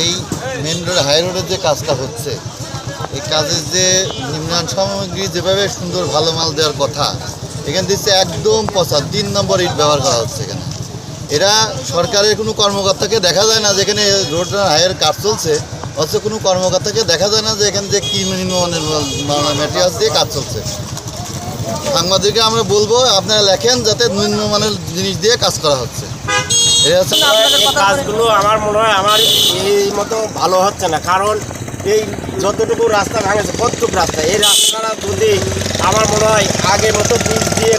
এই main road high রোডের যে কাজটা হচ্ছে, এই কাজের যে নির্মাণ সামগ্রী যেভাবে সুন্দর ভালো মাল দেওয়ার কথা, এখানে দিচ্ছে একদম পচা, তিন নম্বর ইট ব্যবহার করা হচ্ছে এখানে। এরা সরকারের কোনো কর্মকর্তাকে দেখা যায় না যেখানে রোড হাইয়ের কাজ চলছে, অথচ কোনো কর্মকর্তাকে দেখা যায় না যে এখানে যে কী নিম্নমানের ম্যাটেরিয়াল দিয়ে কাজ চলছে। সাংবাদিককে আমরা বলব, আপনারা লেখেন যাতে নিম্নমানের জিনিস দিয়ে কাজ করা হচ্ছে। কাজগুলো আমার মনে হয় আমার এই মতো ভালো হচ্ছে না। কারণ এই যতটুকু রাস্তা ভাঙেছে কতটুকু রাস্তা? এই রাস্তাটা যদি আমার মনে হয় আগের মতো বীজ দিয়ে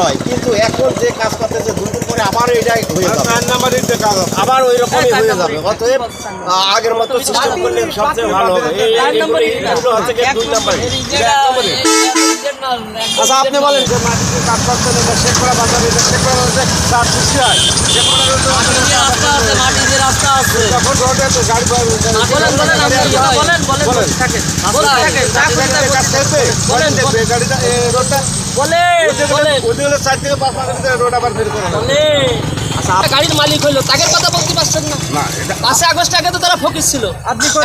হয় কিন্তু এখন যে কাজ করতেছে দুদিন পরে আবারও এটাই হয়ে যাবে। আবার ওই রকমই হয়ে যাবে। অতএব আগের মতো সিস্টেম করলে সবচেয়ে ভালো হবে। দুই আচ্ছা আপনি বলেন যে মাটিতে কাজ করতে হলে শেখ করা বাজার এটা শেখ করা বাজারে তার সৃষ্টি হয় শেখ করা বাজারে যখন রোডে তো গাড়ি বলেন, বলেন, বলেন, বলেন, বলেন। বলেন, বলেন, বলেন বলেন, বলেন, আবার। বলেন। গাড়ির মালিক হইল তাকে কথা বলতে পারছেন না। পাঁচে আগস্ট আগে তো তারা ফকির ছিল।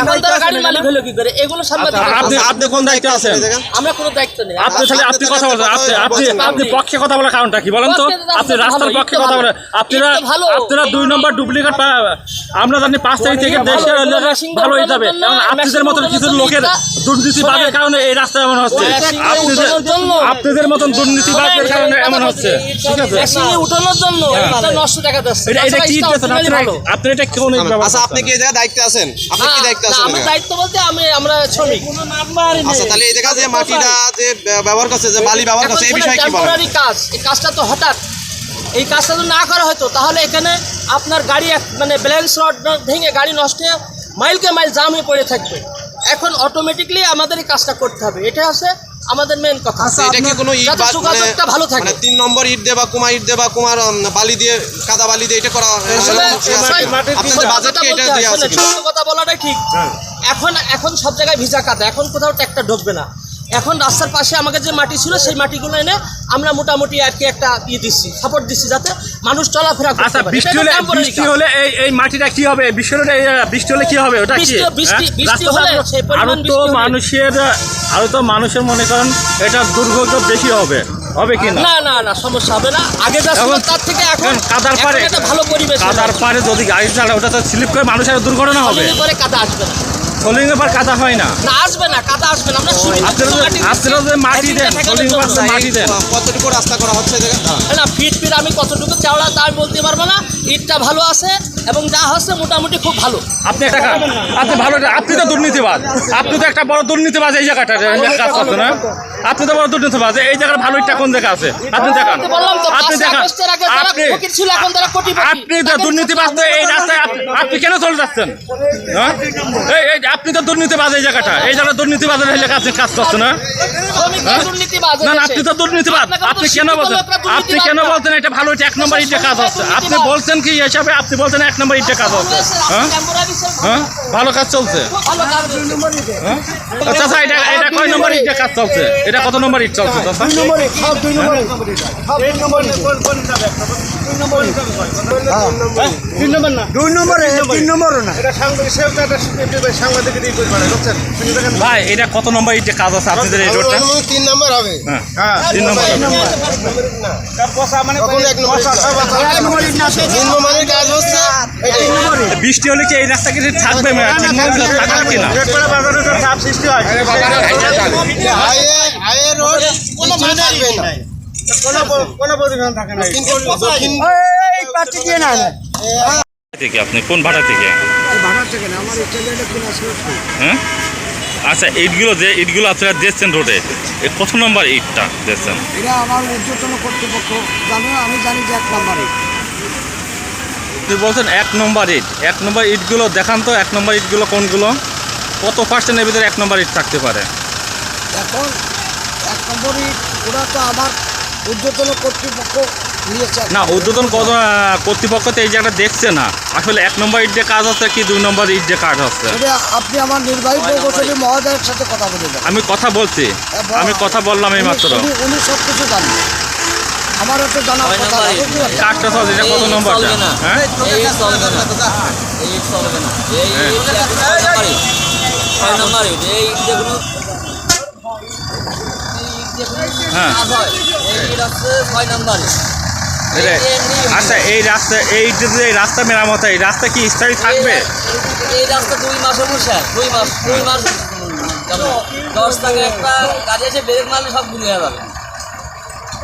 এখন তারা গাড়ির মালিক হলো কি করে? এগুলো সাংবাদিক আপনি আপনি কোন দায়িত্বে আছেন? আমরা কোনো দায়িত্ব নেই। আপনি তাহলে আপনি কথা বলেন আপনি আপনি আপনি পক্ষে কথা বলার কারণটা কি বলেন তো? আপনি রাস্তার পক্ষে কথা বলেন। আপনারা ভালো। আপনারা দুই নম্বর ডুপ্লিকেট আমরা জানি পাঁচ তারিখ থেকে দেশে ভালো হয়ে যাবে। কারণ আপনাদের মতন কিছু লোকের দুর্নীতিবাদের কারণে এই রাস্তা এমন হচ্ছে। আপনাদের মতন দুর্নীতিবাদের কারণে এমন হচ্ছে। ঠিক আছে। উঠানোর জন্য এটা নষ্ট দেখা যাচ্ছে এটা কি আপনারা। আপনি এটা কোন আচ্ছা আপনি কি এই জায়গায় দায়িত্বে আছেন? আপনি কি দায়িত্বে আছেন আমার দায়িত্ব বলতে আমি আমরা শ্রমিক। আচ্ছা তাহলে এই জায়গা যে মাটিটা যে ব্যবহার করছে যে বালি ব্যবহার করছে এই বিষয়ে কি বলেন? কাজ। এই কাজটা তো হঠাৎ। এই কাজটা যদি না করা হতো তাহলে এখানে আপনার গাড়ি মানে ব্যালেন্স রড ভেঙে গাড়ি নষ্ট হয়ে মাইলকে মাইল জাম হয়ে পড়ে থাকবে। এখন অটোমেটিকলি আমাদের এই কাজটা করতে হবে। এটা আছে আমাদের মেন কথা। আচ্ছা, এটা কি কোনো ইট বা- যোগাযোগটা ভালো থাকে। মানে তিন নম্বর ইট দিয়ে বা কুমা ইট দিয়ে বা কুমার বালি দিয়ে কাদা বালি দিয়ে এটা করা আসলে আপনাদের বাজেট কি এটা হয়, আছে কথা বলাটাই ঠিক। এখন এখন সব জায়গায় ভিজা কাদা। এখন কোথাও ট্র্যাক্টর ঢুকবে না। এখন রাস্তার পাশে আমাকে যে মাটি ছিল সেই মাটিগুলো এনে আমরা মোটামুটি আর কি একটা ইয়ে দিচ্ছি সাপোর্ট দিচ্ছি যাতে মানুষ চলাফেরা করতে আচ্ছা পারে। বৃষ্টি হলে বৃষ্টি হলে এই এই মাটিটা কি হবে? বৃষ্টি হলে বৃষ্টি হলে কি হবে? ওটা কি? বৃষ্টি- বৃষ্টি- হ্যাঁ? হলে আরো- সেই পরিমাণ তো মানুষের আরও তো মানুষের মনে করেন এটা দুর্ভোগ বেশি হবে। হবে কি না? না না না সমস্যা হবে না। আগে যা ছিল তার থেকে এখন কাদার পারে ভালো পরিবেশ কাদার পারে যদি গাড়ি চালায় ওটা তো স্লিপ করে মানুষের দুর্ঘটনা হবে। হবে পরে কাদা আসবে না। সোলিং এর পর কাদা হয় না না আসবে না কাদা আসবে না আমরা শুনি আপনারা যে- মাটি দেন, সলিং জন্য। মাটি দেন। কতটুকু রাস্তা করা হচ্ছে না ফিট ফিট আমি কতটুকু চাওড়া তা আমি বলতে পারব না ইটটা ভালো আছে এবং যা হচ্ছে মোটামুটি খুব ভালো। আপনি একটা আপনি ভালো আপনি তো দুর্নীতিবাদ আপনি তো একটা বড় দুর্নীতিবাদ এই জায়গাটা কাজ করছেন না আপনি তো বড় দুর্নীতিবাদ এই জায়গার ভালো ইটটা কোন জায়গা আছে? আপনি দেখান। আপনি দেখান। আপনি তো দুর্নীতিবাদ তো এই রাস্তায় আপনি কেন চলে যাচ্ছেন? হ্যাঁ? এই- আপনি তো দুর্নীতিবাদ এই জায়গাটা এই জায়গাটা দুর্নীতিবাদের এই জায়গা আপনি কাজ করছেন না না না আপনি তো দুর্নীতিবাদ আপনি কেন বলছেন? আপনি কেন বলছেন? এটা ভালো এটা এক নম্বর কাজ আছে। আপনি বলছেন কি হিসাবে? আপনি বলছেন এক নম্বর ইটটা কাজ হ্যাঁ হ্যাঁ? ভালো কাজ চলছে? খুব এটা কাজ হ্যাঁ আচ্ছা আচ্ছা, এটা নম্বর ইটে কাজ চলছে এটা কত নম্বর ইট চলছে দুই নম্বরে ভাই এটা কত নম্বর ইটে কাজ আছে আপনাদের এই রোডটা তিন নম্বর হবে হ্যাঁ হ্যাঁ তিন নম্বর মানে বৃষ্টি হলে কি এই রাস্তা কি থাকবে না থাকবে কি না বাজারে তো চাপ সৃষ্টি হয় হাইয়ে হাইয়ে রোড কোনো থাকবে না। কোনো কোনো পরিমাণ থাকে না। কিন্তু দক্ষিণ থেকে আপনি কোন ভাড়া থেকে? হ্যাঁ? আচ্ছা ইটগুলো যে ইটগুলো আপনারা দিচ্ছেন রোডে কত নম্বর ইটটা দিচ্ছেন এটা আমার ঊর্ধ্বতন কর্তৃপক্ষ জানো আমি জানি যে এক নম্বরে আপনি বলছেন এক নম্বর ইট। এক নম্বর ইটগুলো দেখান তো এক নম্বর ইটগুলো কোনগুলো? কত পার্সেন্টের ভিতরে এক নম্বর ইট থাকতে পারে? এখন এক নম্বরই ওরা তো আমার ঊর্ধ্বতন কর্তৃপক্ষ নিয়েছে। না উদ্বোধন কর্তৃপক্ষ তো এই জায়গাটা দেখছে না। আসলে এক নম্বর ইট দিয়ে কাজ হচ্ছে কি দুই নম্বর ইট দিয়ে কাজ হচ্ছে আপনি আমার নির্বাহী প্রকৌশলী মহোদয়ের সাথে কথা বলে আমি কথা বলছি। আমি কথা বললাম এই মাত্র। উনি- সব কিছু জানেন। আমারও তো জানার কথা না, বুঝতে পারছেন? কাজটা চলছে এটা কত নম্বরটা? হ্যাঁ? এই ছয় নাম্বারে এই যেগুলো। এই ছয় নাম্বারে এই যে- আচ্ছা এই রাস্তা এই যে রাস্তা মেরামত হয়, এই রাস্তা কি স্থায়ী থাকবে? এই রাস্তা দুই মাসে বসে দুই মাস দুই মাস দশ টাকা একটা গাড়ি এসে ব্রেক মারলে সব হয়ে যাবে।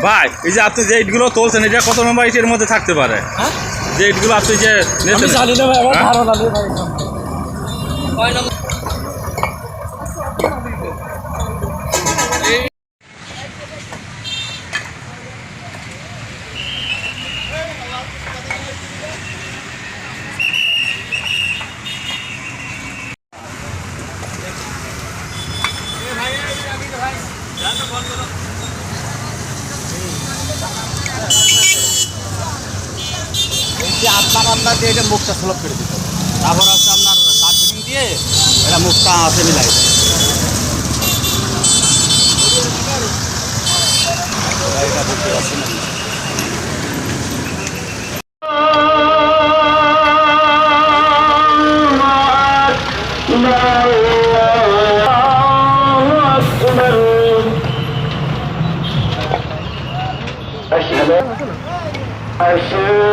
ভাই এই যে আপনি যে ইটগুলো তুলছেন এটা কত নম্বর ইটের মধ্যে থাকতে পারে? হ্যাঁ? যে ইটগুলো আপনি যে নিয়েছেন হ্যাঁ? ছয় নম্বর? আপনার আপনার দিয়ে এটা মুখটা স্লপ করে দিতে তারপর হচ্ছে আপনার কার্পেটিং দিয়ে এটা মুখটা আছে মিলাই। এটা বুঝতে না 二十